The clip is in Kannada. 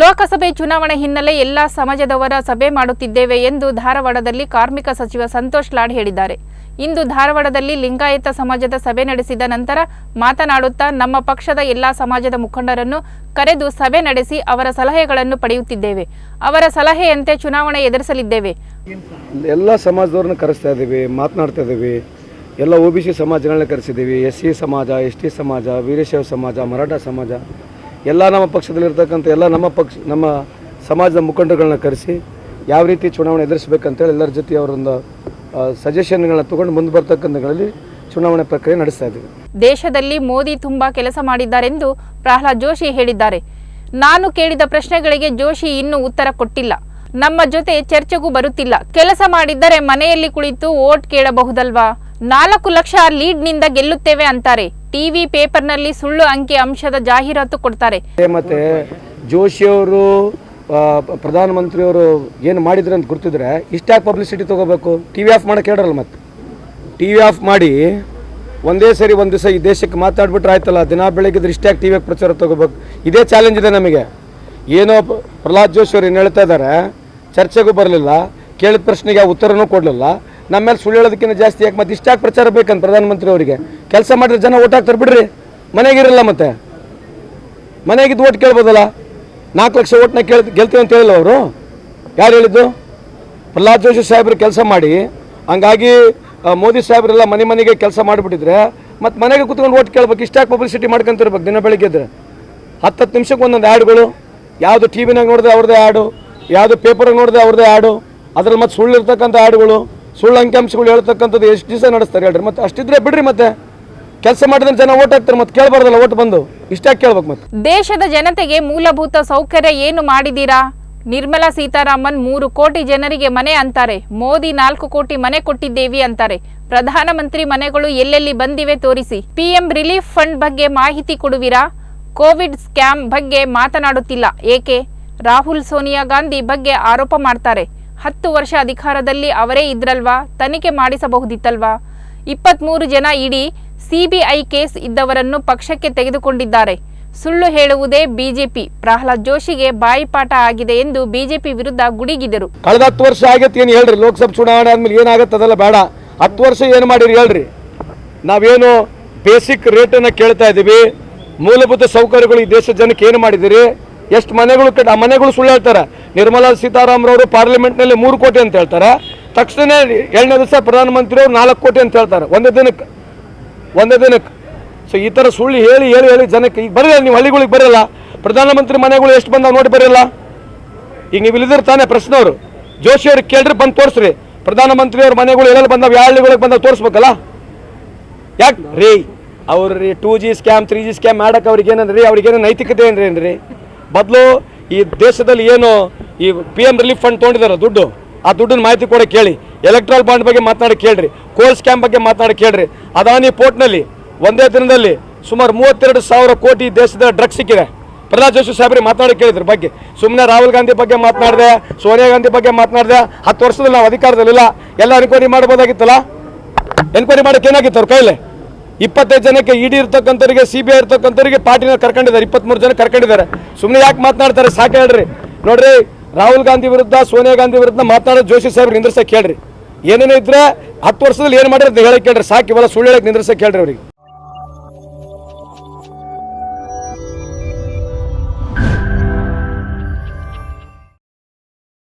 ಲೋಕಸಭೆ ಚುನಾವಣೆ ಹಿನ್ನೆಲೆ ಎಲ್ಲಾ ಸಮಾಜದವರ ಸಭೆ ಮಾಡುತ್ತಿದ್ದೇವೆ ಎಂದು ಧಾರವಾಡದಲ್ಲಿ ಕಾರ್ಮಿಕ ಸಚಿವ ಸಂತೋಷ್ ಲಾಡ್ ಹೇಳಿದ್ದಾರೆ. ಇಂದು ಧಾರವಾಡದಲ್ಲಿ ಲಿಂಗಾಯತ ಸಮಾಜದ ಸಭೆ ನಡೆಸಿದ ನಂತರ ಮಾತನಾಡುತ್ತಾ ನಮ್ಮ ಪಕ್ಷದ ಎಲ್ಲಾ ಸಮಾಜದ ಮುಖಂಡರನ್ನು ಕರೆದು ಸಭೆ ನಡೆಸಿ ಅವರ ಸಲಹೆಗಳನ್ನು ಪಡೆಯುತ್ತಿದ್ದೇವೆ. ಅವರ ಸಲಹೆಯಂತೆ ಚುನಾವಣೆ ಎದುರಿಸಲಿದ್ದೇವೆ. ಎಲ್ಲ ಸಮಾಜದವರನ್ನು ಕರೆಸ್ತಾ ಇದ್ದೇವೆ, ಮಾತನಾಡ್ತಾ ಇದ್ದೇವೆ. ಎಲ್ಲ ಒ ಬಿ ಸಿ ಸಮಾಜಗಳನ್ನ ಕರೆಸಿದ್ದೀವಿ. ಎಸ್ ಸಮಾಜ, ಎಸ್ ಟಿ ಸಮಾಜ, ವೀರಶೈವ ಸಮಾಜ, ಮರಾಠ ಸಮಾಜ. ಎಲ್ಲ ನಮ್ಮ ಪಕ್ಷದಲ್ಲಿರ್ತಕ್ಕಂಥ ಎಲ್ಲ ನಮ್ಮ ಪಕ್ಷ, ನಮ್ಮ ಸಮಾಜದ ಮುಖಂಡರುಗಳನ್ನ ಕರೆಸಿ ಯಾವ ರೀತಿ ಚುನಾವಣೆ ಎದುರಿಸಬೇಕಂತೇಳಿ ಎಲ್ಲರ ಜೊತೆ ಅವರೊಂದು ಸಜೆಷನ್ಗಳನ್ನ ತಗೊಂಡು ಮುಂದೆ ಬರ್ತಕ್ಕಂಥಗಳಲ್ಲಿ ಚುನಾವಣೆ ಪ್ರಕ್ರಿಯೆ ನಡೆಸ್ತಾ ಇದ್ದೀವಿ. ದೇಶದಲ್ಲಿ ಮೋದಿ ತುಂಬಾ ಕೆಲಸ ಮಾಡಿದ್ದಾರೆಂದು ಪ್ರಹ್ಲಾದ್ ಜೋಶಿ ಹೇಳಿದ್ದಾರೆ. ನಾನು ಕೇಳಿದ ಪ್ರಶ್ನೆಗಳಿಗೆ ಜೋಶಿ ಇನ್ನೂ ಉತ್ತರ ಕೊಟ್ಟಿಲ್ಲ. ನಮ್ಮ ಜೊತೆ ಚರ್ಚೆಗೂ ಬರುತ್ತಿಲ್ಲ. ಕೆಲಸ ಮಾಡಿದ್ದರೆ ಮನೆಯಲ್ಲಿ ಕುಳಿತು ಓಟ್ ಕೇಳಬಹುದಲ್ವಾ? ನಾಲ್ಕು ಲಕ್ಷ ಲೀಡ್ನಿಂದ ಗೆಲ್ಲುತ್ತೇವೆ ಅಂತಾರೆ. ಟಿವಿ ಪೇಪರ್ನಲ್ಲಿ ಸುಳ್ಳು ಅಂಕಿ ಅಂಶದ ಜಾಹೀರಾತು ಕೊಡ್ತಾರೆ. ಮತ್ತು ಜೋಶಿಯವರು ಪ್ರಧಾನಮಂತ್ರಿಯವರು ಏನು ಮಾಡಿದ್ರು ಅಂತ ಗೊತ್ತಿದ್ರೆ ಇಷ್ಟಾಗಿ ಪಬ್ಲಿಸಿಟಿ ತಗೋಬೇಕು? ಟಿ ವಿ ಆಫ್ ಮಾಡೋಕೆ ಹೇಳ್ರಲ್ಲ ಮತ್ತೆ. ಟಿ ವಿ ಆಫ್ ಮಾಡಿ ಒಂದೇ ಸರಿ ಒಂದು ದಿವಸ ಈ ದೇಶಕ್ಕೆ ಮಾತಾಡ್ಬಿಟ್ರೆ ಆಯ್ತಲ್ಲ, ದಿನ ಬೆಳಗ್ಗೆ ಇಷ್ಟಾಗಿ ಟಿ ವಿ ಪ್ರಚಾರ ತಗೋಬೇಕು? ಇದೇ ಚಾಲೆಂಜ್ ಇದೆ ನಮಗೆ. ಏನೋ ಪ್ರಹ್ಲಾದ್ ಜೋಶಿ ಅವ್ರು ಏನು ಹೇಳ್ತಾ ಇದ್ದಾರೆ ಚರ್ಚೆಗೂ ಬರಲಿಲ್ಲ, ಕೇಳಿದ ಪ್ರಶ್ನೆಗೆ ಉತ್ತರನೂ ಕೊಡಲಿಲ್ಲ. ನಮ್ಮ ಮೇಲೆ ಸುಳ್ಳು ಹೇಳೋದಕ್ಕಿಂತ ಜಾಸ್ತಿ ಯಾಕೆ ಮತ್ತೆ ಇಷ್ಟಾಗಿ ಪ್ರಚಾರ ಬೇಕಂತ ಪ್ರಧಾನಮಂತ್ರಿ ಅವರಿಗೆ? ಕೆಲಸ ಮಾಡಿದ್ರೆ ಜನ ಓಟ್ ಹಾಕ್ತಾರೆ, ಬಿಡ್ರಿ. ಮನೆಗಿರಲ್ಲ ಮತ್ತೆ. ಮನೆಗಿದ್ದು ಓಟ್ ಕೇಳ್ಬೋದಲ್ಲ? ನಾಲ್ಕು ಲಕ್ಷ ಓಟ್ನ ಕೇಳ್ ಗೆಲ್ತೀವಿ ಅಂತ ಹೇಳಿಲ್ಲ ಅವರು? ಯಾರು ಹೇಳಿದ್ದು? ಪ್ರಹ್ಲಾದ್ ಜೋಶಿ ಸಾಹೇಬ್ರು ಕೆಲಸ ಮಾಡಿ, ಹಂಗಾಗಿ ಮೋದಿ ಸಾಹೇಬ್ರೆಲ್ಲ ಮನೆ ಮನೆಗೆ ಕೆಲಸ ಮಾಡಿಬಿಟ್ಟಿದ್ರೆ, ಮತ್ತು ಮನೆಗೆ ಕುತ್ಕೊಂಡು ಓಟ್ ಕೇಳ್ಬೇಕು, ಇಷ್ಟಾಗಿ ಪಬ್ಲಿಸಿಟಿ ಮಾಡ್ಕೊಂತಿರ್ಬೇಕು ದಿನ ಬೆಳಗ್ಗೆ ಇದ್ರೆ ಹತ್ತು ಹತ್ತು ನಿಮಿಷಕ್ಕೆ ಒಂದೊಂದು ಆ್ಯಡ್ಗಳು ಯಾವುದು ಟಿ ವಿನಾಗ ನೋಡಿದ್ರೆ ಅವ್ರದ್ದೇ ಆ್ಯಡು ಯಾವುದು ಪೇಪರಾಗ ನೋಡಿದ್ರೆ ಅವ್ರದ್ದೇ ಆ್ಯಡು ಅದ್ರಲ್ಲಿ ಮತ್ತೆ ಸುಳ್ಳು ಇರ್ತಕ್ಕಂಥ ಆ್ಯಡ್ಗಳು ಸುಳ್ಳು ಅಂಕಿಅಂಶಗಳು ಹೇಳ್ತಕ್ಕಂಥದ್ದು ಎಷ್ಟು ದಿವಸ ನಡೆಸ್ತಾರೆ ಹೇಳ್ರಿ. ಮತ್ತೆ ಅಷ್ಟಿದ್ರೆ ಬಿಡ್ರಿ ಮತ್ತೆ. ಕೆಲಸ ಮಾಡಿದ್ರೆ ಜನ ಓಟ್ ಹಾಕ್ತಾರೆ, ಮತ್ತೆ ಕೇಳಬಾರ್ದಲ್ಲ ಓಟ್ ಬಂದು. ಇಷ್ಟಾಗಿ ಕೇಳ್ಬೇಕು ಮತ್ತೆ? ದೇಶದ ಜನತೆಗೆ ಮೂಲಭೂತ ಸೌಕರ್ಯ ಏನು ಮಾಡಿದೀರಾ ನಿರ್ಮಲಾ ಸೀತಾರಾಮನ್ ಮೂರು ಕೋಟಿ ಜನರಿಗೆ ಮನೆ ಅಂತಾರೆ. ಮೋದಿ ನಾಲ್ಕು ಕೋಟಿ ಮನೆ ಕೊಟ್ಟಿದ್ದೇವಿ ಅಂತಾರೆ. ಪ್ರಧಾನಮಂತ್ರಿ ಮನೆಗಳು ಎಲ್ಲೆಲ್ಲಿ ಬಂದಿವೆ ತೋರಿಸಿ. ಪಿಎಂ ರಿಲೀಫ್ ಫಂಡ್ ಬಗ್ಗೆ ಮಾಹಿತಿ ಕೊಡುವಿರಾ? ಕೋವಿಡ್ ಸ್ಕ್ಯಾಮ್ ಬಗ್ಗೆ ಮಾತನಾಡುತ್ತಿಲ್ಲ. ಏಕೆ? ರಾಹುಲ್ ಸೋನಿಯಾ ಗಾಂಧಿ ಬಗ್ಗೆ ಆರೋಪ ಮಾಡ್ತಾರೆ. ಹತ್ತು ವರ್ಷ ಅಧಿಕಾರದಲ್ಲಿ ಅವರೇ ಇದ್ರಲ್ವಾ? ತನಿಖೆ ಮಾಡಿಸಬಹುದಿತ್ತಲ್ವಾ? ಇಪ್ಪತ್ಮೂರು ಜನ ಇಡೀ ಸಿಬಿಐ ಕೇಸ್ ಇದ್ದವರನ್ನು ಪಕ್ಷಕ್ಕೆ ತೆಗೆದುಕೊಂಡಿದ್ದಾರೆ. ಸುಳ್ಳು ಹೇಳುವುದೇ ಬಿಜೆಪಿ. ಪ್ರಹ್ಲಾದ್ ಜೋಶಿಗೆ ಬಾಯಿಪಾಠ ಆಗಿದೆ ಎಂದು ಬಿಜೆಪಿ ವಿರುದ್ಧ ಗುಡಿಗಿದರು. ಕಳೆದ ಹತ್ತು ವರ್ಷ ಆಗೈತೆ ಏನು ಹೇಳ್ರಿ, ಲೋಕಸಭೆ ಚುನಾವಣೆ ಆದ್ಮೇಲೆ ಏನಾಗತ್ತೆ ಅದೆಲ್ಲ ಬೇಡ. ಹತ್ತು ವರ್ಷ ಏನು ಮಾಡಿರಿ ಹೇಳ್ರಿ. ನಾವೇನು ಬೇಸಿಕ್ ರೇಟನ್ನು ಕೇಳ್ತಾ ಇದ್ದೀವಿ. ಮೂಲಭೂತ ಸೌಕರ್ಯಗಳು ಈ ದೇಶದ ಜನಕ್ಕೆ ಏನು ಮಾಡಿದಿರಿ ಎಷ್ಟು ಮನೆಗಳು ಕಟ್ಟ ಆ ಮನೆಗಳು ಸುಳ್ಳು ಹೇಳ್ತಾರೆ ನಿರ್ಮಲಾ ಸೀತಾರಾಮರವರು ಪಾರ್ಲಿಮೆಂಟ್ನಲ್ಲಿ ಮೂರು ಕೋಟಿ ಅಂತ ಹೇಳ್ತಾರೆ. ತಕ್ಷಣ ಎರಡನೇ ದಿವಸ ಪ್ರಧಾನಮಂತ್ರಿಯವರು ನಾಲ್ಕು ಕೋಟಿ ಅಂತ ಹೇಳ್ತಾರೆ. ಒಂದೇ ದಿನಕ್ಕೆ. ಒಂದೇ ದಿನಕ್ಕೆ. ಸೊ ಈ ಥರ ಸುಳ್ಳು ಹೇಳಿ ಹೇಳಿ ಹೇಳಿ ಜನಕ್ಕೆ ಈಗ ಬರಲ್ಲ, ನೀವು ಹಳ್ಳಿಗಳಿಗೆ ಬರಲ್ಲ. ಪ್ರಧಾನಮಂತ್ರಿ ಮನೆಗಳು ಎಷ್ಟು ಬಂದಾವ ನೋಡಿ ಬರಲ್ಲ. ಈಗ ನೀವು ಇಲ್ಲಿದ್ರೆ ತಾನೇ ಪ್ರಶ್ನವರು ಜೋಶಿ ಅವ್ರಿಗೆ ಕೇಳ್ರಿ, ಬಂದು ತೋರಿಸ್ರಿ. ಪ್ರಧಾನಮಂತ್ರಿ ಅವ್ರ ಮನೆಗಳು ಎಲ್ಲೆಲ್ಲಿ ಬಂದಾವ, ಯಾವ ಹಳ್ಳಿಗಳಿಗೆ ಬಂದಾವ ತೋರಿಸ್ಬೇಕಲ್ಲ? ಯಾಕೆ? ರೀ, ಅವ್ರು two G scam three G scam ಮಾಡಕ್ಕೆ ಅವ್ರಿಗೆ ಏನಂದ್ರಿ ಅವ್ರಿಗೇನು ನೈತಿಕತೆ ಏನ್ರಿ ಏನ್ರಿ? ಬದಲು ಈ ದೇಶದಲ್ಲಿ ಏನು ಈ ಪಿ ಎಂ ರಿಲೀಫ್ ಫಂಡ್ ತೊಗೊಂಡಿದಾರೆ ದುಡ್ಡು, ಆ ದುಡ್ಡಿನ ಮಾಹಿತಿ ಕೂಡ ಕೇಳಿ. ಎಲೆಕ್ಟ್ರಲ್ ಬಾಂಡ್ ಬಗ್ಗೆ ಮಾತನಾಡಿ ಕೇಳ್ರಿ. ಕೋಲ್ ಸ್ಕ್ಯಾಮ್ ಬಗ್ಗೆ ಮಾತನಾಡಿ ಕೇಳ್ರಿ. ಅದಾನಿ ಪೋರ್ಟ್ನಲ್ಲಿ ಒಂದೇ ದಿನದಲ್ಲಿ ಸುಮಾರು ಮೂವತ್ತೆರಡು ಸಾವಿರ ಕೋಟಿ ದೇಶದ ಡ್ರಗ್ಸ್ ಸಿಕ್ಕಿದೆ. ಪ್ರಹ್ಲಾದ್ ಜೋಶಿ ಸಾಹೇಬ್ರಿಗೆ ಮಾತನಾಡಿ ಕೇಳಿದ್ರ ಬಗ್ಗೆ. ಸುಮ್ಮನೆ ರಾಹುಲ್ ಗಾಂಧಿ ಬಗ್ಗೆ ಮಾತನಾಡಿದೆ, ಸೋನಿಯಾ ಗಾಂಧಿ ಬಗ್ಗೆ ಮಾತನಾಡಿದೆ, ಹತ್ತು ವರ್ಷದಲ್ಲಿ ನಾವು ಅಧಿಕಾರದಲ್ಲಿಲ್ಲ. ಎಲ್ಲ ಎನ್ಕ್ವೈರಿ ಮಾಡ್ಬೋದಾಗಿತ್ತಲ್ಲ ಎನ್ಕ್ವೈರಿ ಮಾಡಕ್ಕೆ ಏನಾಗಿತ್ತು ಅವ್ರ ಕೈಲಿ ಇಪ್ಪತ್ತೈದು ಜನಕ್ಕೆ ಇಡಿ ಇರ್ತಕ್ಕಂಥವ್ರಿಗೆ ಸಿ ಬಿ ಐ ಇರ್ತಕ್ಕಂಥವ್ರಿಗೆ ಪಾರ್ಟಿನ ಕರ್ಕೊಂಡಿದ್ದಾರೆ. ಇಪ್ಪತ್ಮೂರು ಜನ ಕರ್ಕೊಂಡಿದ್ದಾರೆ. ಸುಮ್ಮನೆ ಯಾಕೆ ಮಾತನಾಡ್ತಾರೆ? ಸಾಕು ಹೇಳ್ರಿ. ನೋಡ್ರಿ, ರಾಹುಲ್ ಗಾಂಧಿ ವಿರುದ್ಧ, ಸೋನಿಯಾ ಗಾಂಧಿ ವಿರುದ್ಧ ಮಾತನಾಡೋ ಜೋಶಿ ಸಾಹೇಬ್ರು ನಿಂದ್ರಸಕ್ಕೆ ಹೇಳ್ರಿ. ಏನೇನೋ ಇದ್ರೆ ಹತ್ತು ವರ್ಷದಲ್ಲಿ ಏನು ಮಾಡಿದ್ರೆ ಹೇಳಕ್ಕೆ ಕೇಳ್ರಿ ಸಾಕು, ಇವೆಲ್ಲ ಸುಳ್ಳು ಹೇಳಕ್ಕೆ ನಿಂದ್ರಸಕ್ಕೆ ಹೇಳ್ರಿ ಅವ್ರಿಗೆ.